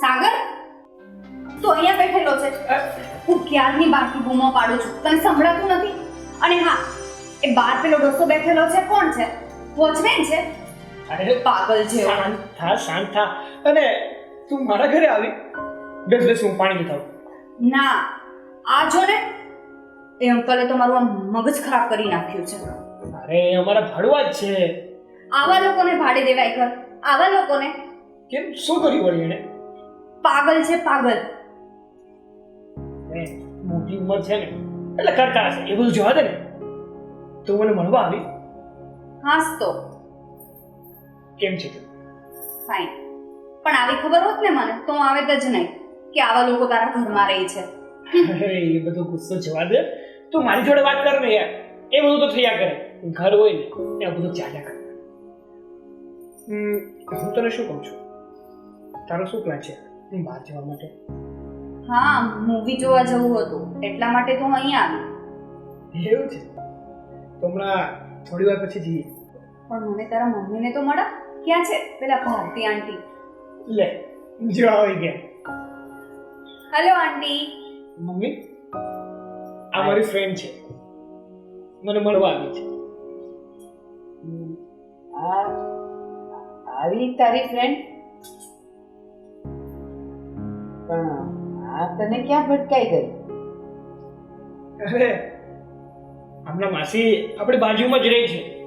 સાગર? તો અહીંયા બેઠેલો છે. હું ક્યારની બાકી બૂમો પાડું છું? તને સંભળાતું નથી? અને હા એ બાર પેલો ડોસો બેઠેલો છે કોણ છે? વોચમેન છે? અરે પાગલ છે શાંત થા શાંત થા. અને તું મારા ઘરે આવી? બેસ બેસ હું પાણી લેતા ના આ જો ને. એ અંકલે તો મારું આમ મગજ ખરાબ કરી નાખ્યું છે. અરે અમારા ભાડવા જ છે. આવા લોકોને ભાડે દેવાય ઘર. આવા લોકોને. કેમ? શું કર્યું વળી એણે પાગલ છે પાગલ. મોટી ઉંમર છે ને એટલે કરતા હશે એ બધું જોવા દે ને. તો મને મળવા આવી? હાસ તો. કેમ છે તું? ફાઇન પણ આવી ખબર હોત ને મને તો હું આવે જ નહીં કે આવા લોકો તારા ઘરમાં રહે છે. અરે એ બધો ગુસ્સો જવા દે. તું મારી જોડે વાત કર ને યાર. એ બધું તો થયા કરે. ઘર હોય ને એ બધું ચાલ્યા કરે. હું તને શું કહું છું? તારો શું પ્લાન છે? બહાર જવા માટે? હા મૂવી જોવા જવું હતું. એટલા માટે તો હું અહીંયા આવી. એવું છે? તો હમણાં થોડી વાર પછી જઈએ. પણ મને તારા મમ્મીને તો મળા. ક્યાં છે? પેલા ભારતી આંટી. લે જો આવી ગયા હેલો આંટી. મમ્મી આ મારી ફ્રેન્ડ છે. મને મળવા આવી છે. આ આવી તારી ફ્રેન્ડ પણ આ તને ક્યાં ભટકાઈ ગઈ? અરે હમણાં માસી આપણી બાજુમાં જ રહી છે.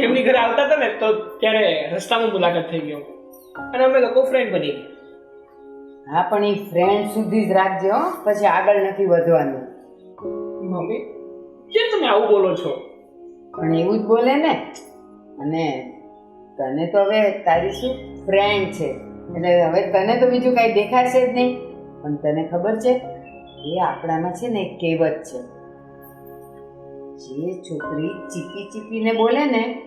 એમની ઘરે આવતા હતા ને તો ત્યારે રસ્તામાં મુલાકાત થઈ ગયો અને અમે લોકો ફ્રેન્ડ બની ગયા. હા પણ એ ફ્રેન્ડ સુધી જ રાખજે હો પછી આગળ નથી વધવાનું. મમ્મી કેમ તમે આવું બોલો છો? પણ એવું જ બોલે ને. અને તને તો હવે તારી શું ફ્રેન્ડ છે. એટલે હવે તને તો બીજું કાંઈ દેખાશે જ નહીં. પણ તને ખબર છે એ આપણામાં છે ને કહેવત છે. જે છોકરી ચીપી ચીપીને બોલે ને.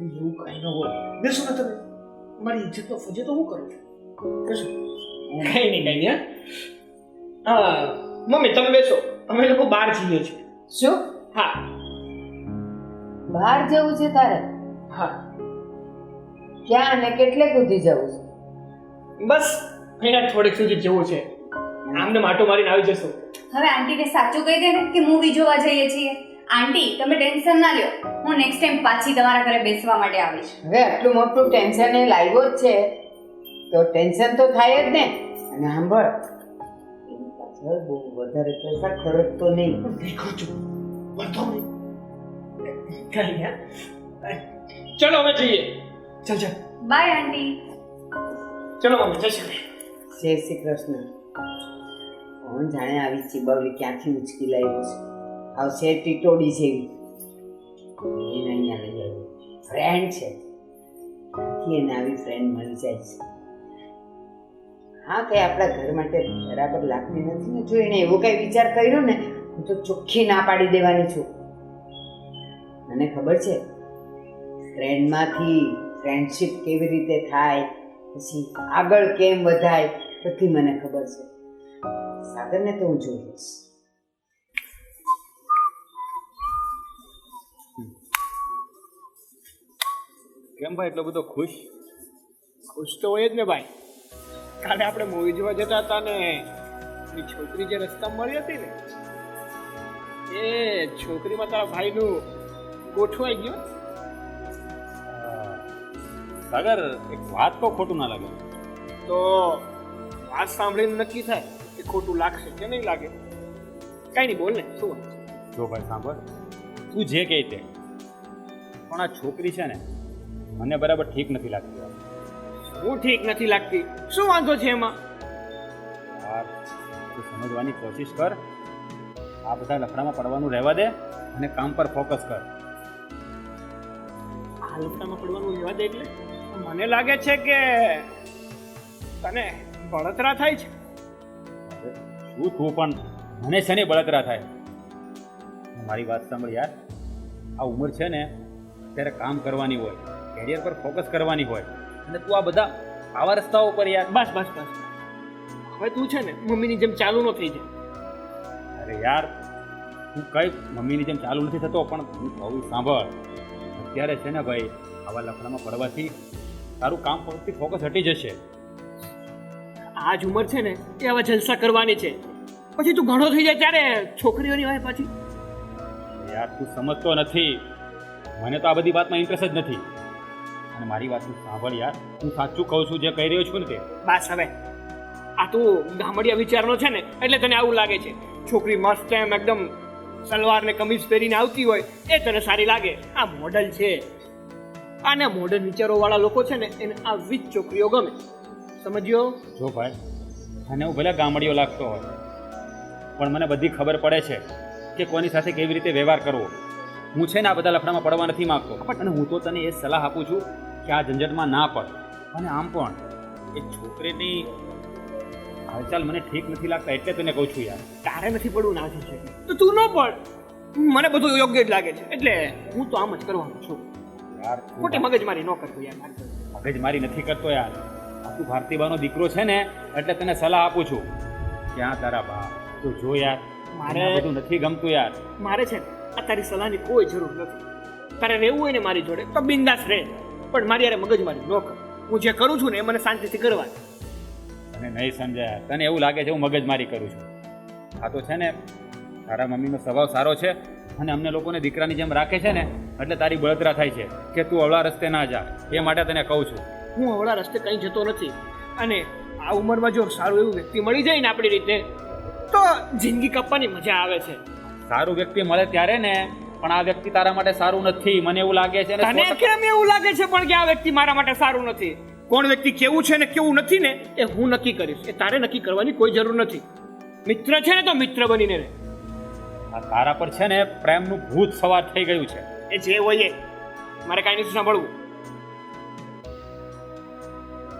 એવું કઈ ન બોલે. બેસો ને તમે. મારી ઇજ્જતનો ફજે તો હું કરું છું? બેસો. કઈ નહીં કઈ નહીં હા. મમ્મી તમે બેસો. અમે લોકો બહાર જઈએ છીએ. શું? હા. બહાર જવું છે તારે? હા. ક્યાં અને કેટલે કૂદી જવું છે? બસ અહીંયા થોડીક સુધી જવું છે. આમને માટો મારીને આવી જશો. હવે આંટીને સાચું કહી દે ને કે મૂવી જોવા જઈએ છીએ. આંટી તમે ટેન્શન ના લ્યો. હું નેક્સ્ટ ટાઈમ પાછી તમારા ઘરે બેસવા માટે આવીશ. હવે આટલું મોટું ટેન્શન એ લાવ્યો જ છે. તો ટેન્શન તો થાય જ ને. અને સાંભળ પાછળ બહુ વધારે પૈસા ખર્ચતો નહીં. દેખો નહીં. નહીં ચલો હવે જઈએ. ચલ ચલ. Bye aunty. ચલો મમ્મી જય શ્રી જય શ્રી કૃષ્ણ. કોણ જાણે આવી ચીબવડી ક્યાંથી ઉચકી લાવ્યો છે. આવશે ટીટોડી જેવી. એને અહીંયા લઈ આવ્યો. ફ્રેન્ડ છે. ક્યાંથી એને આવી ફ્રેન્ડ મળી જાય છે. હા કે આપણા ઘર માટે બરાબર લાગતી નથી ને જો એને એવો કઈ વિચાર કર્યો ને, હું તો ચોખ્ખી ના પાડી દેવાની છું. મને ખબર છે ફ્રેન્ડમાંથી ફ્રેન્ડશિપ કેવી રીતે થાય પછી આગળ કેમ વધાય, બધી મને ખબર છે. સાગરને તો હું જોઈ લઈશ. કેમ ભાઈ એટલો બધો ખુશ? ખુશ તો હોય જ ને ભાઈ. કાલે આપણે મૂવી જોવા જતા હતા ને એ છોકરી જે રસ્તા મળી હતી ને, એ છોકરીમાં તારા ભાઈનું ગોઠવાઈ ગયું. સાગર એક વાત તો ખોટું ના લાગે. તો વાત સાંભળીને નક્કી થાય કે ખોટું લાગશે કે નહીં લાગે. કઈ નહીં બોલ ને શું જો ભાઈ સાંભળ. તું જે કહે તે. પણ આ છોકરી છે ને મને બરાબર ઠીક નથી લાગતી. હું ઠીક નથી લાગતી? શું વાંધો છે એમાં? તું સમજવાની કોશિશ કર. આ બધા લફડામાં પડવાનું રહેવા દે અને કામ પર ફોકસ કર. આ લફડામાં પડવાનું રહેવા દે એટલે? મને લાગે છે કે તને બળતરા થાય છે? શું તું પણ મને શેની બળતરા થાય. મારી વાત સાંભળ યાર. આ ઉંમર છે ને ત્યારે કામ કરવાની હોય કેરિયર પર ફોકસ કરવાની હોય અને તું આ બધા આવા રસ્તાઓ પર યાર. બસ બસ બસ. હવે તું છે ને મમ્મીની જેમ ચાલુ ન થઈ જાય. અરે યાર હું કઈ મમ્મીની જેમ ચાલુ નથી થતો પણ હું કહું સાંભળ. અત્યારે છે ને ભાઈ આવા લફડામાં પડવાથી તારું કામ પરથી ફોકસ હટી જશે. આ જ ઉંમર છે ને એ હવે જલસા કરવાની છે. પછી તું ઘણો થઈ જાય ત્યારે છોકરીઓની હોય પછી. યાર તું સમજતો નથી. મને તો આ બધી વાતમાં ઇન્ટરેસ્ટ જ નથી. અને મારી વાત તું સાંભળ યાર. હું સાચું કહું છું જે કહી રહ્યો છું ને તે. બસ હવે. આ તું ગામડિયા વિચારનો છે ને એટલે તને આવું લાગે છે. છોકરી મસ્ત એમ એકદમ સલવાર ને કમીઝ પહેરીને આવતી હોય એ તને સારી લાગે. આ મોડલ છે. આને મોડર્ન વિચારોવાળા લોકો છે ને એને આ વીજ છોકરીઓ ગમે. સમજ્યો? જો ભાઈ અને હું ભલે ગામડીઓ લાગતો હોય પણ મને બધી ખબર પડે છે કે કોની સાથે કેવી રીતે વ્યવહાર કરવો. હું છે ને આ બધા લફડામાં પડવા નથી માંગતો. અને હું તો તને એ સલાહ આપું છું કે આ ઝંઝટમાં ના પડ. અને આમ પણ એ છોકરીની હાલચાલ મને ઠીક નથી લાગતા એટલે તને કહું છું યાર. તારે નથી પડવું ના છે. તો તું ન પડ. મને બધું યોગ્ય જ લાગે છે. એટલે હું તો આમ જ કરવાનું છું. યાર ખોટી મગજમારી ન કરતો યાર મગજમારી મગજ મારી નથી કરતો યાર. આ તું ભારતીબાનો દીકરો છે ને એટલે તને સલાહ આપું છું ક્યાં તારા બા તું જો યાર મારે- બધું નથી ગમતું યાર. મારે છે આ તારી સલાહની કોઈ જરૂર નથી. તારે રહેવું હોય ને મારી જોડે તો બિંદાસ રહે. પણ મારી યારે મગજમારી ન કર. હું જે કરું છું ને એ મને શાંતિથી કરવા. તને નહીં સમજાય તને એવું લાગે છે હું મગજમારી કરું છું. આ તો છે ને તારા મમ્મીનો સ્વભાવ સારો છે. અને અમને લોકોને દીકરાની જેમ રાખે છે ને એટલે તારી બળતરા થાય છે કે તું અવળા રસ્તે ના જા. એ માટે તને કહું છું. હું અવળા રસ્તે કંઈ જતો નથી. અને આ ઉંમરમાં જો સારું એવું વ્યક્તિ મળી જાય ને આપણી રીતે તો જિંદગી કાપવાની મજા આવે છે. સારું વ્યક્તિ મળે ત્યારે ને પણ આ વ્યક્તિ તારા માટે સારું નથી. મને એવું લાગે છે અને તને કેમ એવું લાગે છે પણ કે આ વ્યક્તિ મારા માટે સારું નથી? કોણ વ્યક્તિ કેવું છે ને કેવું નથી ને એ હું નક્કી કરીશ. એ તારે નક્કી કરવાની કોઈ જરૂર નથી. મિત્ર છે ને તો મિત્ર બનીને રહે. આ તારા પર છે ને પ્રેમનું ભૂત સવાર થઈ ગયું છે. એ જે હોય એ. મારે કાંઈ નથી સાંભળવું.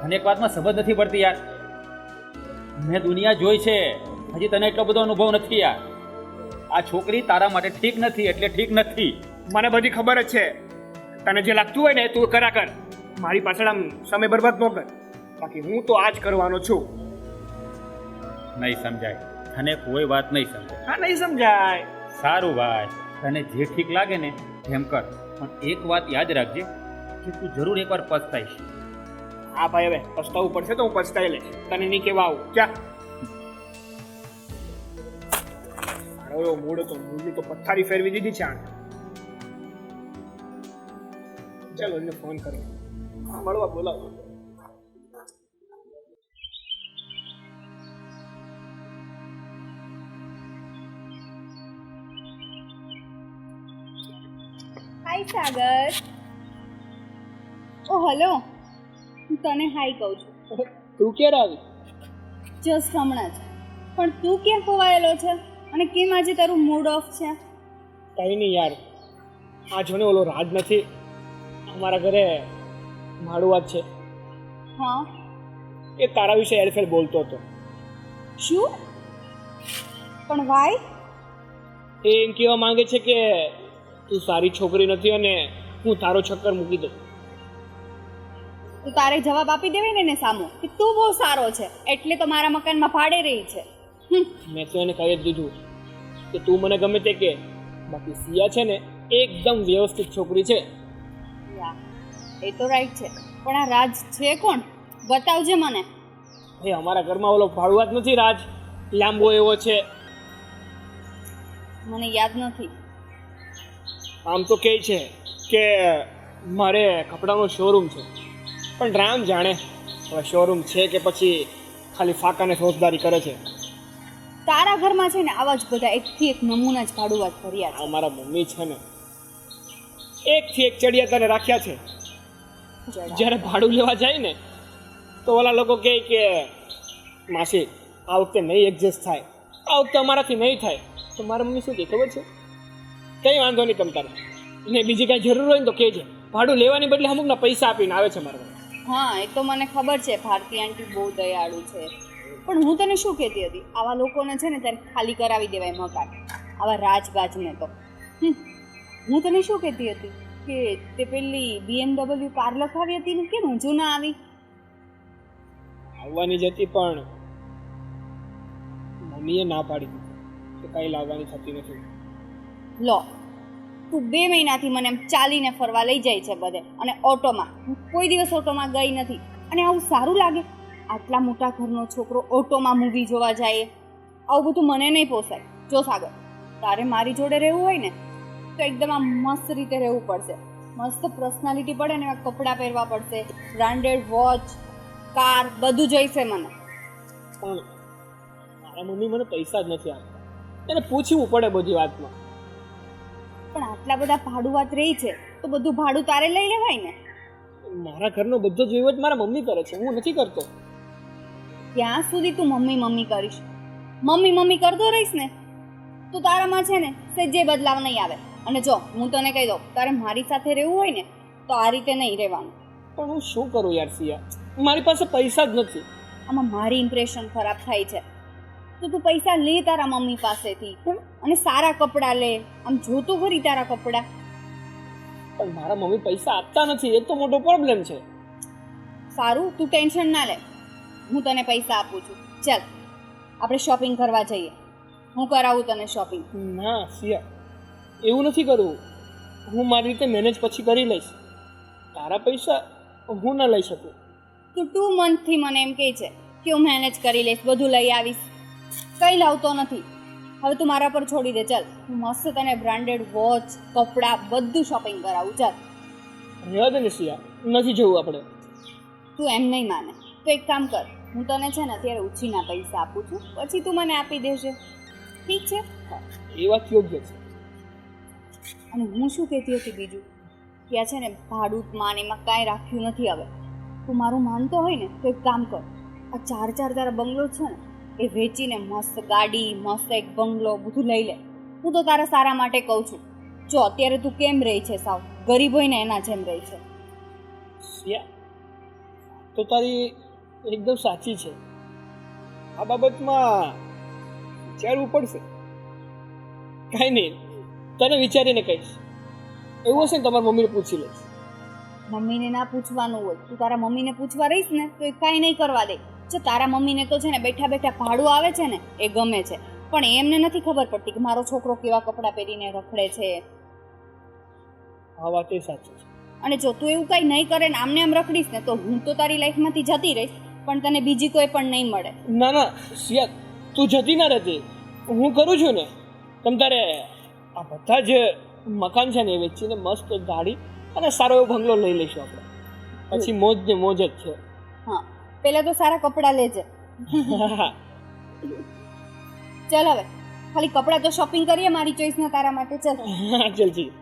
અને એક વાતમાં સમજ નથી પડતી યાર. મેં દુનિયા જોઈ છે હજી તને એટલો બધો અનુભવ નથી યાર. આ છોકરી તારા માટે ઠીક નથી એટલે ઠીક નથી. મને બધી ખબર જ છે. તને જે લાગતું હોય ને તું કરા કર. મારી પાછળ આમ સમય બરબાદ ન કર. બાકી હું તો આ જ કરવાનો છું. નહીં સમજાય. તને કોઈ વાત નહીં સમજાય. હા નહીં સમજાય. સારું ભાઈ તને જે ઠીક લાગે ને એમ કર. પણ એક વાત યાદ રાખજે કે તું જરૂર એકવાર પસ્તાઈશ. હા ભાઈ હવે પસ્તાવું પડશે તો હું પસ્તાઈ લઈશ. તને નહીં કેવા આવું ક્યાં મારો મૂડ હતો મૂડની તો પથ્થારી ફેરવી દીધી છે આને. ચાલો એને ફોન કરો. મળવા બોલાવો. સાગર. ઓ હલો. હું તને હાય કહું છું. તું ક્યારે આવી? જસ્ટ હમણાં જ. પણ તું ક્યાં ખોવાયેલો છે? અને કેમ આજે તારું મૂડ ઓફ છે? કઈ નહીં યાર. આ જોને ઓલો રાજ નથી. અમારા ઘરે માળુઆત છે. હા. એ તારા વિશે એડફેલ બોલતો હતો. શું? પણ વાય એ એમ કહેવા માંગે છે કે તું સારી છોકરી નથી અને હું તારો ચક્કર મૂકી દઉં. તો તારે જવાબ આપી દેવાય ને એને સામો કે તું બહુ સારો છે એટલે તો મારા મકાનમાં ભાડે રહી છે. મેં તો એને કહી જ દીધું કે તું મને ગમે તે કે. બાકી સિયા છે ને એકદમ વ્યવસ્થિત છોકરી છે. એ તો રાઈટ છે પણ આ રાજ છે કોણ? બતાવજે મને. એ અમારા ઘરમાં ઓલો ભાડુઆત નથી રાજ? લાંબો એવો છે. મને યાદ નથી. આમ તો કહે છે કે મારે કપડાનો શોરૂમ છે. પણ રામ જાણે હવે શોરૂમ છે કે પછી ખાલી ફાકાને ફોજદારી કરે છે. તારા ઘરમાં છે ને આવા જ બધા એકથી એક નમૂના જ ભાડુઆત ભર્યા આ મારા મમ્મી છે ને. એકથી એક ચડિયા તને રાખ્યા છે. છે જ્યારે ભાડું લેવા જાય ને તો ઓલા લોકો કહે કે માસી આ વખતે નહીં એડજસ્ટ થાય. આ વખતે અમારાથી નહીં થાય. તો મારા મમ્મી શું કહે ખબર છે? કંઈ વાંધો નહીં તમ તારે. ને બીજી કાંઈ જરૂર હોય ને તો કહેજે. ભાડું લેવાની બદલે અમુકના પૈસા આપીને આવે છે મારા. હા એ તો મને ખબર છે ભારતી આંટી બહુ દયાળુ છે. પણ હું તને શું કહેતી હતી? આવા લોકોને છે ને ત્યારે ખાલી કરાવી દેવાય મકાન. આવા રાજબાજને તો. હું તને શું કહેતી હતી? કે તે પેલી બીએમડબલ્યુ કાર લખાવી હતી ને કેમ હજુ ના આવી? આવવાની જ હતી પણ મમ્મીએ ના પાડી દીધી. કે કાંઈ લાવવાની થતી નથી. લો, તું બે મહિનાથી મને એમ ચાલીને ફરવા લઈ જાય છે બધે, અને ઓટોમાં. હું કોઈ દિવસ ઓટોમાં ગઈ નથી. અને આવું સારું લાગે, આટલા મોટા ઘરનો છોકરો ઓટોમાં મૂવી જોવા જાય. આવું બધું મને નહીં પોસાય. જો સાગર, તારે મારી જોડે રહેવું હોય ને, તો એકદમ આ મસ્ત રીતે રહેવું પડશે. મસ્ત પર્સનાલિટી પડે ને એવા કપડાં પહેરવા પડશે. બ્રાન્ડેડ વોચ કાર બધું જોઈશે મને. પણ મારા મમ્મી મને પૈસા જ નથી આપતા. એને પૂછવું પડે બધી વાતમાં. પણ આટલા બધા ભાડું વાત રહી છે તો બધું ભાડું તારે લઈ લેવાય ને? મારા ઘરનો બધો જ વહીવટ મારા મમ્મી કરે છે હું નથી કરતો. ત્યાં સુધી તું મમ્મી મમ્મી કરીશ. મમ્મી મમ્મી કરતો રહીશ ને તો તારામાં છે ને સજ્જે બદલાવ નહીં આવે. અને જો હું તને કહી દઉં તારે મારી સાથે રહેવું હોય ને તો આ રીતે નહીં રહેવાનું. પણ હું શું કરું યાર સિયા? મારી પાસે પૈસા જ નથી. આમાં મારી ઇમ્પ્રેશન ખરાબ થાય છે. તો તું પૈસા લે તારા મમ્મી પાસેથી. અને સારા કપડાં લે. આમ જોતું ખરી તારા કપડાં. પણ મારા મમ્મી પૈસા આપતા નથી. એ તો મોટો પ્રોબ્લેમ છે. સારું તું ટેન્શન ના લે. હું તને પૈસા આપું છું. ચાલ આપણે શોપિંગ કરવા જઈએ. હું કરાવું તને શોપિંગ ના સિયા એવું નથી કરવું. હું મારી રીતે મેનેજ પછી કરી લઈશ. તારા પૈસા હું ના લઈ શકું. તું ટુ મંથથી મને એમ કહે છે કે હું મેનેજ કરી લઈશ બધું લઈ આવીશ. કંઈ લાવતો નથી. હવે તું મારા પર છોડી દે ચાલ. હું મસ્ત તને બ્રાન્ડેડ વોચ કપડાં બધું શોપિંગ કરાવું ચાલ. રહેવા દે ને સિયા નથી જવું આપણે. તું એમ નહીં માને. તો એક કામ કર. હું તને છે ને અત્યારે ઉછીના પૈસા આપું છું. પછી તું મને આપી દેજે. ઠીક છે? એ વાત યોગ્ય છે. અને હું શું કહેતી હતી બીજું? કે આ છે ને ભાડું માન એમાં કાંઈ રાખ્યું નથી હવે. તું મારું માનતો હોય ને તો એક કામ કર. આ ચાર ચાર તારા બંગલો છે ને એ વેચીને મસ્ત ગાડી મસ્ત એક બંગલો બધું લઈ લે. હું તો તારા સારા માટે કહું છું. જો અત્યારે તું કેમ રહી છે સાવ? ગરીબ હોય ને એના જેમ રહી છે. તો તારી એકદમ સાચી છે. આ બાબતમાં વિચારવું પડશે. કાંઈ નહીં તને વિચારીને કહીશ. એવું હશે ને તમારી મમ્મીને પૂછી લઈશ. મમ્મીને ના પૂછવાનું હોય. તું તારા મમ્મીને પૂછવા રહીશ ને તો એ કાંઈ નહીં કરવા દે. જો તારા મમ્મીને તો છે ને બેઠા બેઠા ભાડું આવે છે ને એ ગમે છે. પણ એમને નથી ખબર પડતી કે મારો છોકરો કેવા કપડાં પહેરીને રખડે છે. આ વાત એ સાચી છે. અને જો તું એવું કંઈ નહીં કરે ને આમને આમ રખડીશ ને તો હું તો તારી લાઈફમાંથી જતી રહીશ પણ તને બીજી કોઈ પણ નહીં મળે. ના ના સિયા તું જતી ના રહેતી હું કરું છું ને તમ તારે આ બધા જ મકાન છે ને એ વેચીને મસ્ત ગાડી અને સારો એવો બંગલો લઈ લઈશું આપણે. પછી મોજ ને મોજ જ છે. હા. પહેલાં તો સારા કપડાં લેજે ચાલ હવે. ખાલી કપડાં તો શોપિંગ કરીએ મારી ચોઈસના તારા માટે. ચાલ. ચલ જી